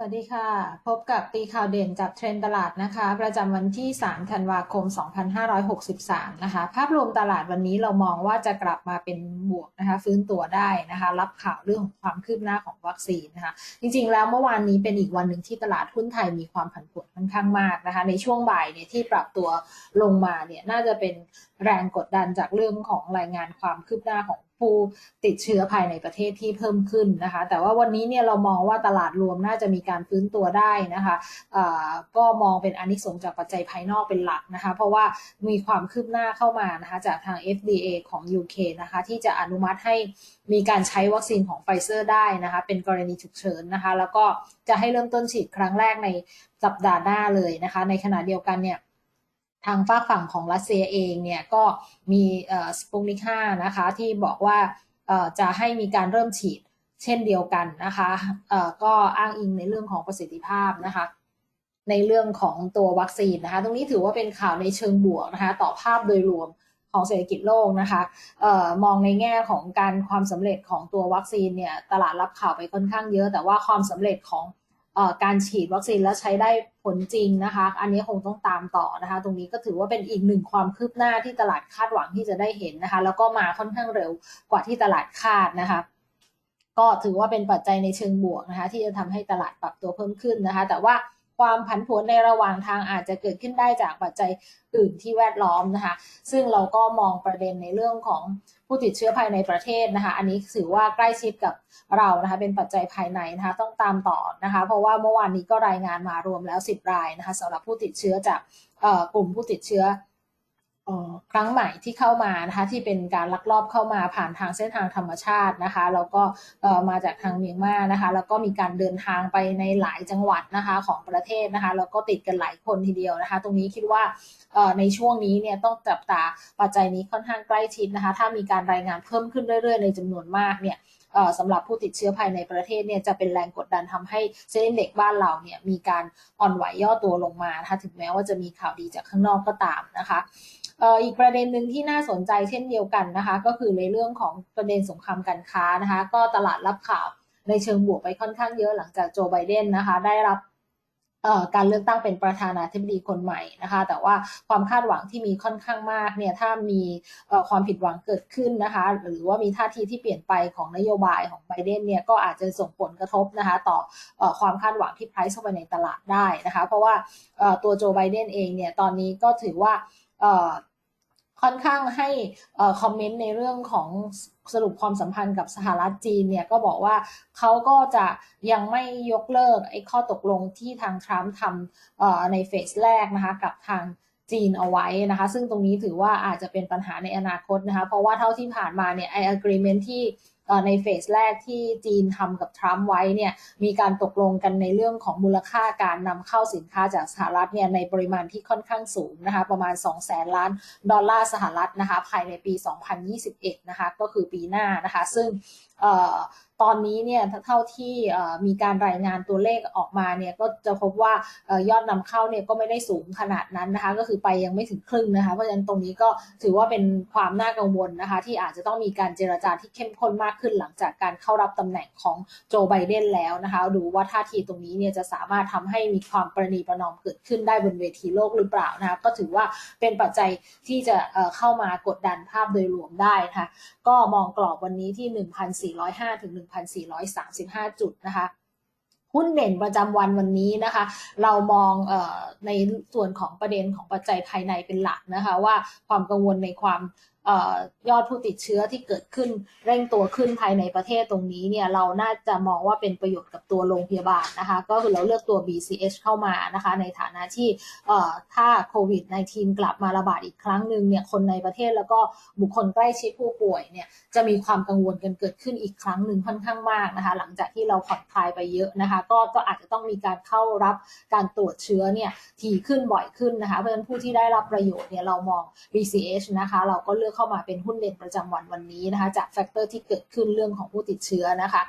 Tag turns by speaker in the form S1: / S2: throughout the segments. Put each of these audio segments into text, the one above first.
S1: สวัสดีค่ะ พบกับตีข่าวเด่นจับเทรนตลาดนะคะ ประจำวันที่ 3 ธันวาคม 2563 นะคะ ภาพรวมตลาดวันนี้เรามองว่าจะกลับมาเป็นบวกนะคะ ฟื้นตัวได้นะคะ รับข่าวเรื่องของความคืบหน้าของวัคซีนนะคะ จริงๆ แล้วเมื่อวานนี้เป็นอีกวันหนึ่งที่ตลาดหุ้นไทยมีความผันผวนค่อนข้างมากนะคะ ในช่วงบ่ายเนี่ยที่ปรับตัวลงมาเนี่ยน่าจะเป็นแรงกดดันจากเรื่องของรายงานความคืบหน้าของ ผู้ติดเชื้อภายในประเทศที่เพิ่มขึ้นนะคะ แต่ว่าวันนี้เนี่ยเรามองว่าตลาดรวมน่าจะมีการฟื้นตัวได้นะคะก็มองเป็นอนิสงจากปัจจัยภายนอกเป็นหลักนะคะ เพราะว่ามีความคืบหน้าเข้ามานะคะจากทาง FDA ของ UK นะคะที่จะอนุมัติให้มีการใช้วัคซีนของไฟเซอร์ได้นะคะเป็นกรณีฉุกเฉินนะคะ แล้วก็จะให้เริ่มต้นฉีดครั้งแรกในสัปดาห์หน้าเลยนะคะ ในขณะเดียวกันเนี่ย ทางฝากฝั่งของรัสเซียเองเนี่ยก็มีสปุกนิก5นะคะที่บอกว่าจะให้มีการเริ่มฉีดเช่นเดียวกันนะคะก็อ้างอิงในเรื่องของประสิทธิภาพนะคะ ในเรื่องของตัววัคซีนนะคะ ตรงนี้ถือว่าเป็นข่าวในเชิงบวกนะคะ ต่อภาพโดยรวมของเศรษฐกิจโลกนะคะออมองในแง่ของการความสำเร็จของตัววัคซีนเนี่ย ตลาดรับข่าวไปค่อนข้างเยอะ แต่ว่าความสำเร็จของ การฉีดวัคซีนแล้วใช้ได้ผลจริงนะคะ อันนี้คงต้องตามต่อนะคะ ตรงนี้ก็ถือว่าเป็นอีกหนึ่งความคืบหน้าที่ตลาดคาดหวังที่จะได้เห็นนะคะ แล้วก็มาค่อนข้างเร็วกว่าที่ตลาดคาดนะคะก็ถือว่าเป็นปัจจัยในเชิงบวกนะคะ ที่จะทำให้ตลาดปรับตัวเพิ่มขึ้นนะคะ แต่ว่า ความผันผวนในระหว่างทางอาจจะเกิดขึ้นได้จากปัจจัยอื่นที่แวดล้อมนะคะ ซึ่งเราก็มองประเด็นในเรื่องของผู้ติดเชื้อภายในประเทศนะคะ อันนี้ถือว่าใกล้ชิดกับเรานะคะ เป็นปัจจัยภายในนะคะ ต้องตามต่อนะคะ เพราะว่าเมื่อวานนี้ก็รายงานมารวมแล้ว 10 รายนะคะสำหรับผู้ติดเชื้อจากกลุ่มผู้ติดเชื้อ ครั้งใหม่ที่เข้ามานะคะที่เป็นการลักลอบเข้ามาผ่านทางเส้นทางธรรมชาตินะคะแล้วก็มาจากทางเมียนมานะคะแล้วก็มีการเดินทางไปในหลายจังหวัดนะคะของประเทศนะคะแล้วก็ติดกันหลายคนทีเดียวนะคะ ตรงนี้คิดว่าในช่วงนี้เนี่ยต้องจับตาปัจจัยนี้ค่อนข้างใกล้ชิดนะคะถ้ามีการรายงานเพิ่มขึ้นเรื่อยๆ ในจำนวนมากเนี่ยสำหรับผู้ติดเชื้อภายในประเทศเนี่ยจะเป็นแรงกดดันทำให้เซ็นเด็กบ้านเราเนี่ยมีการอ่อนไหวย่อตัวลงมานะคะถึงแม้ว่าจะมีข่าวดีจากข้างนอกก็ตามนะคะ อีกประเด็นหนึ่งที่น่าสนใจเช่นเดียวกันนะคะ ก็คือในเรื่องของประเด็นสงครามการค้านะคะ ก็ตลาดรับข่าวในเชิงบวกไปค่อนข้างเยอะหลังจากโจไบเดนนะคะ ได้รับการเลือกตั้งเป็นประธานาธิบดีคนใหม่นะคะ แต่ว่าความคาดหวังที่มีค่อนข้างมากเนี่ยถ้ามีความผิดหวังเกิดขึ้นนะคะ หรือว่ามีท่าทีที่เปลี่ยนไปของนโยบายของไบเดนเนี่ยก็อาจจะส่งผลกระทบนะคะ ต่อความคาดหวังที่ไพรซ์เข้าไปในตลาดได้นะคะ เพราะว่าตัวโจไบเดนเองเนี่ยตอนนี้ก็ถือว่า ค่อนข้างให้คอมเมนต์ในเรื่องของสรุปความสัมพันธ์กับสหรัฐจีนเนี่ยก็บอกว่าเขาก็จะยังไม่ยกเลิกไอ้ข้อตกลงที่ทางทรัมป์ทำในเฟสแรกนะคะกับทางจีนเอาไว้นะคะ ซึ่งตรงนี้ถือว่าอาจจะเป็นปัญหาในอนาคตนะคะ เพราะว่าเท่าที่ผ่านมาเนี่ยไอ้ agreement ที่ ในเฟสแรกที่จีนทำกับทรัมป์ไว้เนี่ยมีการตกลงกันในเรื่องของมูลค่าการนำเข้าสินค้าจากสหรัฐเนี่ยในปริมาณที่ค่อนข้างสูงนะคะประมาณ2แสนล้านดอลลาร์สหรัฐนะคะภายในปี 2021 นะคะก็คือปีหน้านะคะ ซึ่ง ตอนนี้เนี่ยเท่าที่มีการรายงานตัวเลขออกมาเนี่ยก็จะพบว่ายอดนำเข้าเนี่ยก็ไม่ได้สูงขนาดนั้นนะคะ ก็คือไปยังไม่ถึงครึ่งนะคะ เพราะฉะนั้นตรงนี้ก็ถือว่าเป็นความน่ากังวลนะคะ ที่อาจจะต้องมีการเจรจาที่เข้มข้นมากขึ้นหลังจากการเข้ารับตำแหน่งของโจไบเดนแล้วนะคะดูว่าท่าทีตรงนี้เนี่ยจะสามารถทำให้มีความประนีประนอมเกิดขึ้นได้บนเวทีโลกหรือเปล่านะคะก็ถือว่าเป็นปัจจัยที่จะเข้ามากดดันภาพโดยรวมได้นะคะก็มองกรอบวันนี้ที่ 1,405ถึง1,435 จุดนะคะหุ้นเด่นประจำวันวันนี้นะคะ เรามองออในส่วนของประเด็นของปัจจัยภายในเป็นหลักนะคะ ว่าความกังวลในความ ยอดผู้ติดเชื้อที่เกิดขึ้นเร่งตัวขึ้นภายในประเทศตรงนี้เนี่ยเราน่าจะมองว่าเป็นประโยชน์กับตัวโรงพยาบาลนะคะก็คือเราเลือกตัว BCH เข้ามานะคะในฐานะที่ถ้าโควิด -19 กลับมาระบาดอีกครั้งหนึ่งเนี่ยคนในประเทศแล้วก็บุคคลใกล้ชิดผู้ป่วยเนี่ยจะมีความกังวลกันเกิดขึ้นอีกครั้งหนึ่งค่อนข้างมากนะคะหลังจากที่เราผ่อนคลายไปเยอะนะคะก็ก็อาจจะต้องมีการเข้ารับการตรวจเชื้อเนี่ยถี่ขึ้นบ่อยขึ้นนะคะเพราะฉะนั้นผู้ที่ได้รับประโยชน์เนี่ยเรามอง BCH นะคะเราก็เลือกเข้ามาเป็นหุ้นเด่นประจำวันวันนี้นะคะ จากแฟกเตอร์ที่เกิดขึ้นเรื่องของผู้ติดเชื้อนะคะ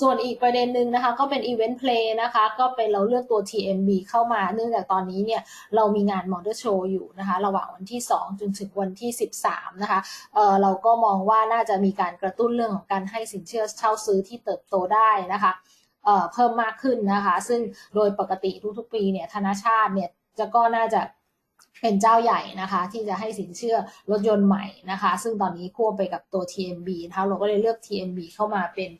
S1: ส่วนอีกประเด็นหนึ่งนะคะ ก็เป็นอีเวนต์เพลย์นะคะ ก็เป็นเราเลือกตัว TMB เข้ามา เนื่องจากตอนนี้เนี่ยเรามีงานมอเตอร์โชว์อยู่นะคะ ระหว่างวันที่ 2 จนถึงวันที่ 13 นะคะเออเราก็มองว่าน่าจะมีการกระตุ้นเรื่องของการให้สินเชื่อเช่าซื้อที่เติบโตได้นะคะเออเพิ่มมากขึ้นนะคะ ซึ่งโดยปกติทุกๆปีเนี่ยธนาชาติเนี่ยจะก็น่าจะ เป็นเจ้าใหญ่นะคะ ที่จะให้สินเชื่อรถยนต์ใหม่นะคะ ซึ่งตอนนี้ควบไปกับตัว TMB นะคะเราก็เลยเลือก TMB เข้ามาเป็น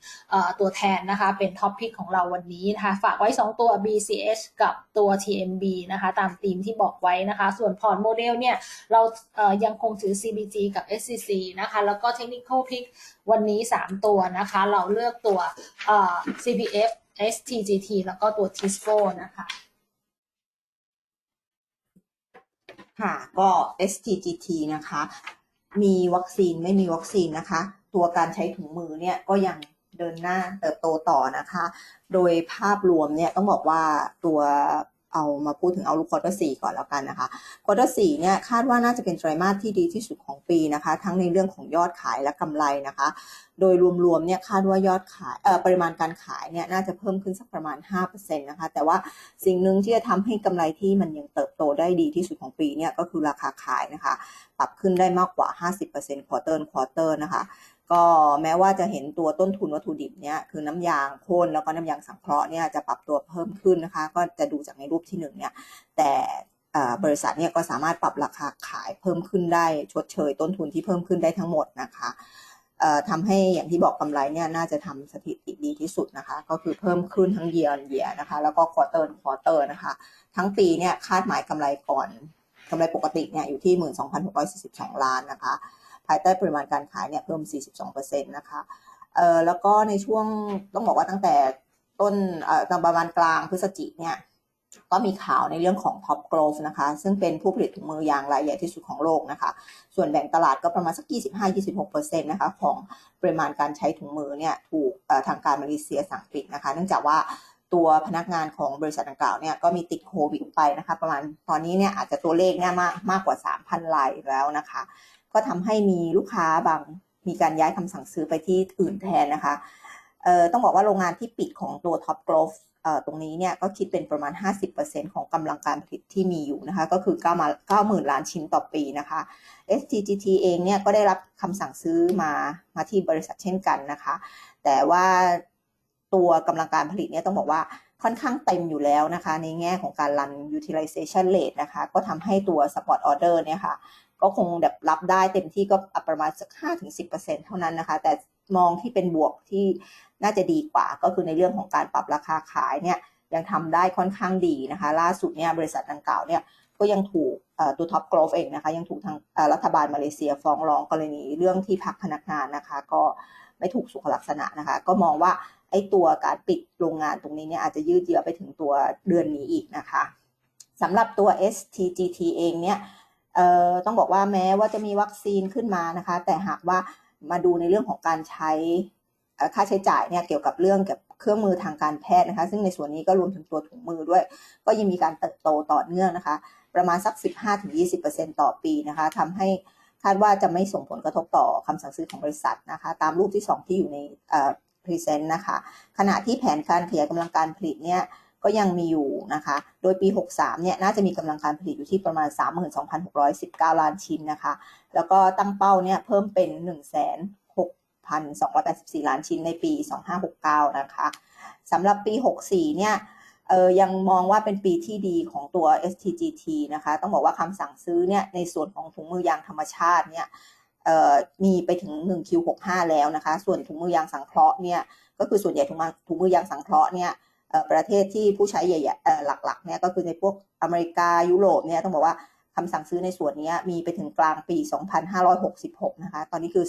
S1: ตัวแทนนะคะ เป็นท็อปพิกของเราวันนี้นะคะ ฝากไว้ 2 ตัว BCH กับตัว TMB นะคะ ตามธีมที่บอกไว้นะคะ ส่วนพอร์ตโมเดลเนี่ยเรายังคงถือ CBG กับ SCC นะคะ แล้วก็ Technical Pick วันนี้ 3 ตัวนะคะ เราเลือกตัว CPF STGT แล้วก็ตัว TISCO นะคะ
S2: ค่ะ ก็ STGT นะคะ มีวัคซีนไม่มีวัคซีนนะคะ ตัวการใช้ถุงมือเนี่ยก็ยังเดินหน้าเติบโตต่อนะคะ โดยภาพรวมเนี่ยต้องบอกว่าตัว เอามาพูดถึงเอาลูกควอเตอร์สี่ก่อนแล้วกันนะคะควอเตอร์สี่เนี่ยคาดว่าน่าจะเป็นไตรมาสที่ดีที่สุดของปีนะคะ ทั้งในเรื่องของยอดขายและกำไรนะคะ โดยรวมๆเนี่ยคาดว่ายอดขายเอ่อปริมาณการขายเนี่ยน่าจะเพิ่มขึ้นสักประมาณ5%นะคะแต่ว่าสิ่งหนึ่งที่จะทำให้กำไรที่มันยังเติบโตได้ดีที่สุดของปีเนี่ยก็คือราคาขายนะคะ ปรับขึ้นได้มากกว่า 50% quarter on quarter นะคะ ก็แม้ว่าจะเห็นตัวต้นทุนวัตถุดิบเนี่ยคือน้ำยางโคนแล้วก็น้ำยางสังเคราะห์เนี่ยจะปรับตัวเพิ่มขึ้นนะคะ ก็จะดูจากในรูปที่หนึ่งเนี่ยแต่บริษัทเนี่ยก็สามารถปรับราคาขายเพิ่มขึ้นได้ชดเชย ต้นทุนที่เพิ่มขึ้นได้ทั้งหมดนะคะเอ่อทำให้อย่างที่บอกกำไรเนี่ยน่าจะทำสถิติดีที่สุดนะคะ ก็คือเพิ่มขึ้นทั้ง year on year นะคะ แล้วก็ quarter on quarter นะคะ ทั้งปีเนี่ยคาดหมายกำไรก่อนกำไรปกติเนี่ยอยู่ที่ 12,642 ล้านนะคะ ภายใต้ปริมาณการขายเนี่ยเพิ่ม 42%นะคะเอ่อแล้วก็ในช่วงต้องบอกว่าตั้งแต่ต้นเอ่อประมาณกลางพฤศจิกเนี่ยก็มีข่าวในเรื่องของ Top Growth นะคะ ซึ่งเป็นผู้ผลิตถุงมือยางรายใหญ่ที่สุดของโลกนะคะ ส่วนแบ่งตลาดก็ประมาณสัก 25-26%นะคะของปริมาณการใช้ถุงมือเนี่ยถูกเอ่อทางการมาเลเซียสั่งปิดนะคะ เนื่องจากว่า ตัวพนักงานของบริษัทดังกล่าวเนี่ยก็มีติดโควิดไปนะคะประมาณตอนนี้เนี่ยอาจจะตัวเลขเนี่ยมากมากกว่า 3,000รายแล้วนะคะ ก็ทำให้มีลูกค้าบางมีการย้ายคำสั่งซื้อไปที่อื่นแทนนะคะเอ่อต้องบอกว่าโรงงานที่ปิดของตัว Top g r o v เอ่อตรงนี้เนี่ยก็คิดเป็นประมาณ 50%ของกำลังการผลิตที่มีอยู่นะคะ ก็คือ9มา90,000 ล้านชิ้นต่อปีนะคะ STGT เองเนี่ยก็ได้รับคำสั่งซื้อมามาที่บริษัทเช่นกันนะคะ แต่ว่า ตัวกำลังการผลิตเนี่ยต้องบอกว่าค่อนข้างเต็มอยู่แล้วนะคะ ในแง่ของการรัน utilization rate นะคะ ก็ทำให้ตัว spot order เนี่ยค่ะ ก็คงแบบรับได้เต็มที่ก็ประมาณสัก 5-10%เท่านั้นนะคะ แต่มองที่เป็นบวกที่น่าจะดีกว่า ก็คือในเรื่องของการปรับราคาขายเนี่ยยังทำได้ค่อนข้างดีนะคะ ล่าสุดเนี่ยบริษัทดังกล่าวเนี่ยก็ยังถูกตัว Top Growth เองนะคะ ยังถูกทางรัฐบาลมาเลเซียฟ้องร้องกรณีเรื่องที่พักพนักงานนะคะ ก็ไม่ถูกสุขลักษณะนะคะ ก็มองว่า ไอ้ตัวการปิดโรงงานตรงนี้เนี่ยอาจจะยืดเยื้อไปถึงตัวเดือนนี้อีกนะคะสำหรับตัว STGT เองเนี่ยต้องบอกว่าแม้ว่าจะมีวัคซีนขึ้นมานะคะ แต่หากว่ามาดูในเรื่องของการใช้ค่าใช้จ่ายเนี่ยเกี่ยวกับเรื่องกับเครื่องมือทางการแพทย์นะคะ ซึ่งในส่วนนี้ก็รวมถึงตัวถุงมือด้วย ก็ยังมีการเติบโตต่อเนื่องนะคะ ประมาณสัก 15-20%ต่อปีนะคะทำให้คาดว่าจะไม่ส่งผลกระทบต่อคำสั่งซื้อของบริษัทนะคะ ตามรูปที่ 2 ที่อยู่ใน พรีเซนต์นะคะ ขณะที่แผนการขยายกำลังการผลิตเนี่ยก็ยังมีอยู่นะคะ โดยปี 63 เนี่ยน่าจะมีกำลังการผลิตอยู่ที่ประมาณ 32,619 ล้านชิ้นนะคะ แล้วก็ตั้งเป้าเนี่ยเพิ่มเป็น 16,284 ล้านชิ้นในปี 2569 นะคะสำหรับปี 64 เนี่ยเออยังมองว่าเป็นปีที่ดีของตัว STGT นะคะ ต้องบอกว่าคำสั่งซื้อเนี่ยในส่วนของถุงมือยางธรรมชาติเนี่ย มีไปถึง 1Q65 แล้วนะคะ ส่วนถุงมือยางสังเคราะห์เนี่ยก็คือส่วนใหญ่ถุงมือถุงมือยางสังเคราะห์เนี่ยประเทศที่ผู้ใช้ใหญ่ๆหลักๆเนี่ยก็คือในพวกอเมริกายุโรปเนี่ยต้องบอกว่าคำสั่งซื้อในส่วนนี้มีไปถึงกลางปี 2566 นะคะ ตอนนี้คือ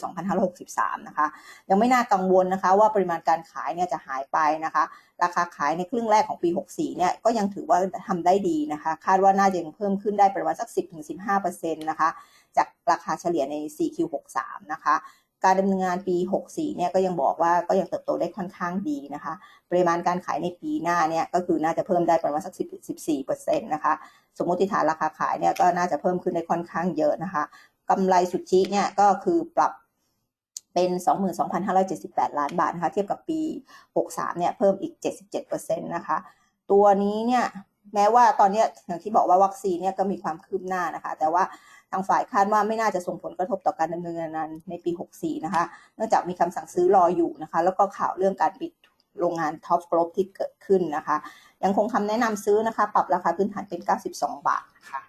S2: 2563 นะคะ ยังไม่น่ากังวลนะคะว่าปริมาณการขายเนี่ยจะหายไปนะคะ ราคาขายในครึ่งแรกของปี 64 เนี่ยก็ยังถือว่าทำได้ดีนะคะ คาดว่าน่าจะยังเพิ่มขึ้นได้ประมาณสัก 10-15%นะคะ จากราคาเฉลี่ยใน 4Q63 นะคะ การดำเนินงานปี 64 เนี่ยก็ยังบอกว่าก็ยังเติบโตได้ค่อนข้างดีนะคะ ปริมาณการขายในปีหน้าเนี่ยก็คือน่าจะเพิ่มได้ประมาณสัก 14%นะคะ สมมติฐานราคาขายเนี่ยก็น่าจะเพิ่มขึ้นได้ค่อนข้างเยอะนะคะกำไรสุทธิเนี่ยก็คือปรับเป็น 22,578 ล้านบาทนะคะ เทียบกับปี 63 เนี่ยเพิ่มอีก 77%นะคะ ตัวนี้เนี่ยแม้ว่าตอนนี้อย่างที่บอกว่าวัคซีนเนี่ยก็มีความคืบหน้านะคะ แต่ว่าางฝ่ายคาดว่าไม่น่าจะส่งผลกระทบต่อการดำเนินงานในปี 64 นะคะ เนื่องจากมีคำสั่งซื้อรออยู่นะคะ แล้วก็ข่าวเรื่องการปิดโรงงานท็อปกรอบที่เกิดขึ้นนะคะ ยังคงคำแนะนำซื้อนะคะ ปรับราคาพื้นฐานเป็น 92 บาทค่ะ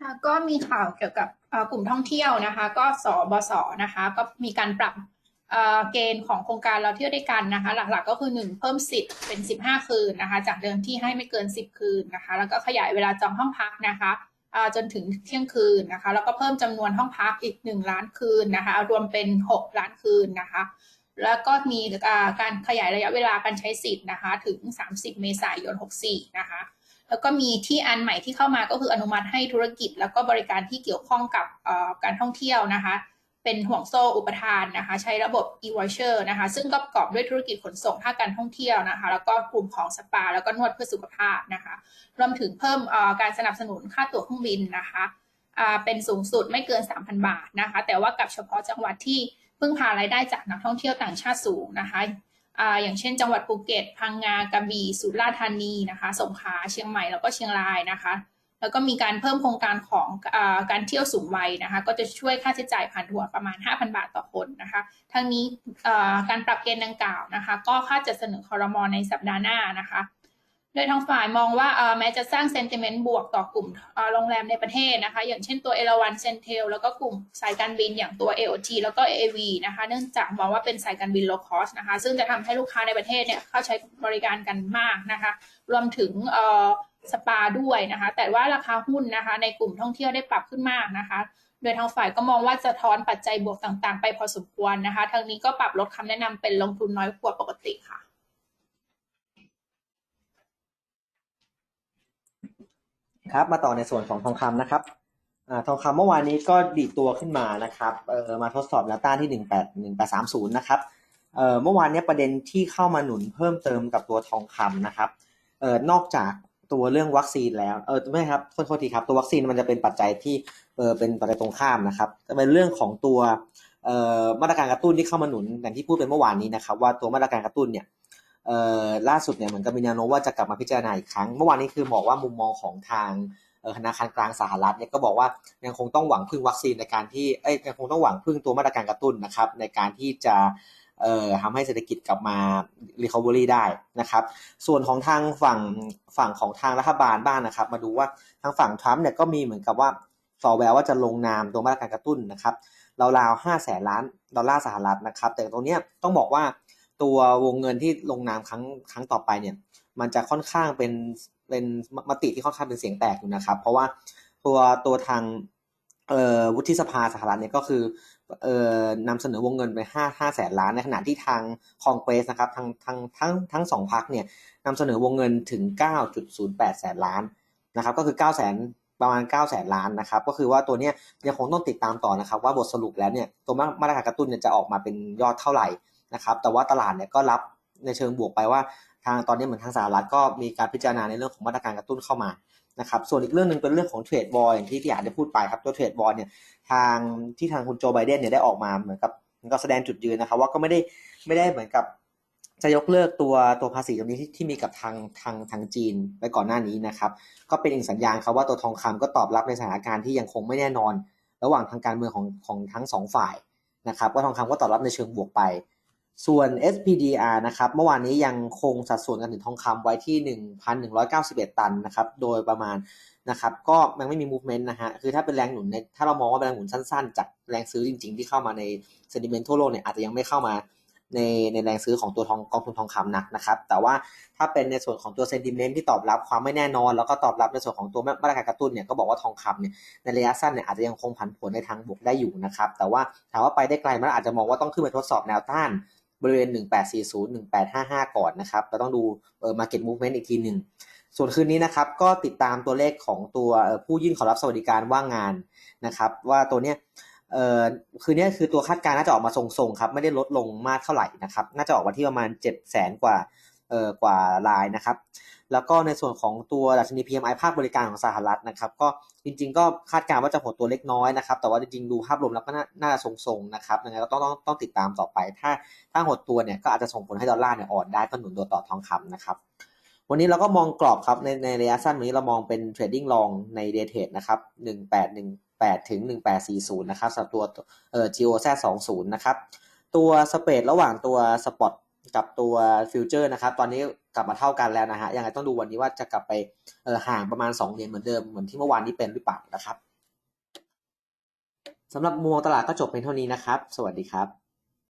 S3: ค่ะก็มีข่าวเกี่ยวกับกลุ่มท่องเที่ยวนะคะ ก็สบสนะคะ ก็มีการปรับ เกณฑ์ของโครงการเราเที่ยวด้วยกันนะคะ หลักๆก็คือ 1 เพิ่มสิทธิ์เป็น 15 คืนนะคะ จากเดิมที่ให้ไม่เกิน 10 คืนนะคะ แล้วก็ขยายเวลาจองห้องพักนะคะจนถึงเที่ยงคืนนะคะ แล้วก็เพิ่มจำนวนห้องพักอีก 1 ล้านคืนนะคะรวมเป็น 6 ล้านคืนนะคะ แล้วก็มีการขยายระยะเวลาการใช้สิทธิ์นะคะ ถึง 30 เมษายน 64 นะคะแล้วก็มีที่อันใหม่ที่เข้ามาก็คืออนุมัติให้ธุรกิจ แล้วก็บริการที่เกี่ยวข้องกับการท่องเที่ยวนะคะ เป็นห่วงโซ่อุปทานนะคะ ใช้ระบบ e-voucher นะคะ ซึ่งก็ประกอบด้วยธุรกิจขนส่งภาคการท่องเที่ยวนะคะ แล้วก็กลุ่มของสปา แล้วก็นวดเพื่อสุขภาพนะคะ รวมถึงเพิ่มการสนับสนุนค่าตั๋วเครื่องบินนะคะเป็นสูงสุดไม่เกิน 3,000 บาทนะคะ แต่ว่ากับเฉพาะจังหวัดที่พึ่งพารายได้จากนักท่องเที่ยวต่างชาติสูงนะคะอ่าอย่างเช่น จังหวัดภูเก็ต พังงากระบี่สุราษฎร์ธานีนะคะ สงขลาเชียงใหม่แล้วก็เชียงรายนะคะ แล้วก็มีการเพิ่มโครงการของอการเที่ยวสูงวัยนะคะ ก็จะช่วยค่าใช้จ่ายผ่านถั่วประมาณ 5,000 บาทต่อคนนะคะ ทั้งนี้การปรับเกณฑ์ดังกล่าวนะคะ ก็คาดจะเสนอคอรมอในสัปดาห์หน้านะคะโดยทางฝ่ายมองว่าแม้จะสร้างเซนติเมนต์บวกต่อกลุ่มโรงแรมในประเทศนะคะ อย่างเช่นตัวเอราวันเซนเทลแล้วก็กลุ่มสายการบินอย่างตัว AOT แล้วก็ AAV นะคะ เนื่องจากมองว่าเป็นสายการบิน low cost นะคะ ซึ่งจะทำให้ลูกค้าในประเทศเนี่ยเข้าใช้บริการกันมากนะคะ รวมถึงเอ่อ สปาด้วยนะคะ แต่ว่าราคาหุ้นนะคะ ในกลุ่มท่องเที่ยวได้ปรับขึ้นมากนะคะ โดยทางฝ่ายก็มองว่าจะท้อนปัจจัยบวกต่างๆ ไปพอสมควรนะคะ ทางนี้ก็ปรับลดคำแนะนำเป็นลงทุนน้อยกว่าปกติค่ะ
S4: ครับมาต่อในส่วนของทองคำนะครับอ่าทองคำเมื่อวานนี้ก็ดีตัวขึ้นมานะครับเอ่อมาทดสอบแนวต้านที่ 18 1830 นะครับเอ่อเมื่อวานนี้ประเด็นที่เข้ามาหนุนเพิ่มเติมกับตัวทองคำนะครับเอ่อนอกจาก ตัวเรื่องวัคซีนแล้ว เออไม่ครับโทษโทษทีครับ ตัววัคซีนมันจะเป็นปัจจัยที่เออเป็นปัจจัยตรงข้ามนะครับจะเป็นเรื่องของตัวเอ่อมาตรการกระตุ้นที่เข้ามาหนุนอย่างที่พูดไปเมื่อวานนี้นะครับ ว่าตัวมาตรการกระตุ้นเนี่ยเอ่อล่าสุดเนี่ยเหมือนกับมีแนวโน้มว่าจะกลับมาพิจารณาอีกครั้ง เมื่อวานนี้คือบอกว่ามุมมองของทางธนาคารกลางสหรัฐเนี่ยก็บอกว่ายังคงต้องหวังพึ่งวัคซีนในการที่เอ้ยยังคงต้องหวังพึ่งตัวมาตรการกระตุ้นนะครับในการที่จะ เอ่อทำให้เศรษฐกิจกลับมา recovery ได้นะครับ ส่วนของทางฝั่งฝั่งของทางรัฐบาลบ้างนะครับ มาดูว่าทางฝั่งทรัมป์เนี่ยก็มีเหมือนกับว่าสอแววว่าจะลงนามตัวมาตรการกระตุ้นนะครับราวๆห้าแสนล้านดอลลาร์สหรัฐนะครับ แต่ตรงเนี้ยต้องบอกว่าตัววงเงินที่ลงนามครั้งครั้งต่อไปเนี่ย มันจะค่อนข้างเป็นเป็นมติที่ค่อนข้างเป็นเสียงแตกอยู่นะครับ เพราะว่าตัวตัวทางเอ่อวุฒิสภาสหรัฐเนี่ยก็คือ เอ่อนำเสนอวงเงินไปห้าห้าแสนล้าน ในขณะที่ทางคองเกรสนะครับทางทางทั้งทั้งสองพักเนี่ยนำเสนอวงเงินถึง 9.08 แสนล้านนะครับ ก็คือ9แสนประมาณ 9 แสนล้านนะครับ ก็คือว่าตัวเนี้ยยังคงต้องติดตามต่อนะครับ ว่าบทสรุปแล้วเนี่ยตัวมาตรการกระตุ้นเนี่ยจะออกมาเป็นยอดเท่าไหร่นะครับ แต่ว่าตลาดเนี่ยก็รับในเชิงบวกไปว่า ทางตอนนี้เหมือนทางสหรัฐก็มีการพิจารณาในเรื่องของมาตรการกระตุ้นเข้ามานะครับส่วนอีกเรื่องหนึ่งเป็นเรื่องของเทรดบอลอย่างที่ที่อาจได้พูดไปครับตัวเทรดบอลเนี่ยทางที่ทางคุณโจไบเดนเนี่ยได้ออกมาเหมือนกับก็แสดงจุดยืนนะครับว่าก็ไม่ได้ไม่ได้เหมือนกับจะยกเลิกตัวตัวภาษีตรงนี้ที่ที่มีกับทางทางทางจีนไปก่อนหน้านี้นะครับก็เป็นอีกสัญญาณครับว่าตัวทองคำก็ตอบรับในสถานการณ์ที่ยังคงไม่แน่นอน ระหว่างทางการเมืองของของทั้งสองฝ่ายนะครับว่าทองคำก็ตอบรับในเชิงบวกไป ส่วน SPDR นะครับเมื่อวานนี้ยังคงสัดส่วนการถือทองคำไว้ที่ 1,191 ตันนะครับโดยประมาณนะครับก็ยังไม่มี movement นะฮะคือถ้าเป็นแรงหนุนในถ้าเรามองว่าเป็นแรงหนุนสั้นๆ จากแรงซื้อจริง ๆ ที่เข้ามาใน sentiment ทั่วโลกเนี่ยอาจจะยังไม่เข้ามาในในแรงซื้อของตัวทองกองทุนทองคำหนักนะครับ แต่ว่าถ้าเป็นในส่วนของตัว sentiment ที่ตอบรับความไม่แน่นอน แล้วก็ตอบรับในส่วนของตัวมาตรการกระตุ้นเนี่ยก็บอกว่าทองคำเนี่ยในระยะสั้นเนี่ยอาจจะยังคงผันผวนในทางบวกได้อยู่นะครับ แต่ว่าถามว่าไปได้ไกลมันอาจจะมองว่าต้องขึ้นไปทดสอบแนวต้าน บริเวณ 1840 1855 ก่อนนะครับเราต้องดูเออ market movement อีกทีหนึ่งส่วนคืนนี้นะครับก็ติดตามตัวเลขของตัวผู้ยื่นขอรับสวัสดิการว่างงานนะครับว่าตัวเนี้ยเอ่อคืนนี้คือตัวคาดการณ์น่าจะออกมาทรงๆครับไม่ได้ลดลงมากเท่าไหร่นะครับน่าจะออกมาที่ประมาณ7แสนกว่าเอ่อกว่ารายนะครับแล้วก็ในส่วนของตัวดัชนี PMI ภาคบริการของสหรัฐนะครับก็ จริง ๆ ก็คาดการณ์ว่าจะหดตัวเล็กน้อยนะครับ แต่ว่าจริงๆดูภาพรวมแล้วก็น่านาจะทรงๆนะครับยังไงก็ต้องต้องต้องติดตามต่อไป ถ้าถ้าหดตัวเนี่ยก็อาจจะส่งผลให้ดอลลาร์เนี่ยอ่อนได้ก็หนุนตัวต่อทองคำนะครับวันนี้เราก็มองกรอบครับในในระยะสั้นวันนี้เรามองเป็นเทรดดิ้งลองในเดเทดนะครับ1818ถึง1840นะครับสำหรับตัวเอ่อ GOZ 20นะครับตัวสเปรดระหว่างตัวสปอตกับตัวฟิวเจอร์นะครับตอนนี้ กลับมาเท่ากันแล้วนะฮะยังไงต้องดูวันนี้ว่าจะกลับไปเห่างประมาณ 2 เหรียญเหมือนเดิมเหมือนที่เมื่อวานนี้เป็นหรือเปล่านะครับสำหรับมวงตลาดก็จบเป็นเท่านี้นะครับ สวัสดีครับ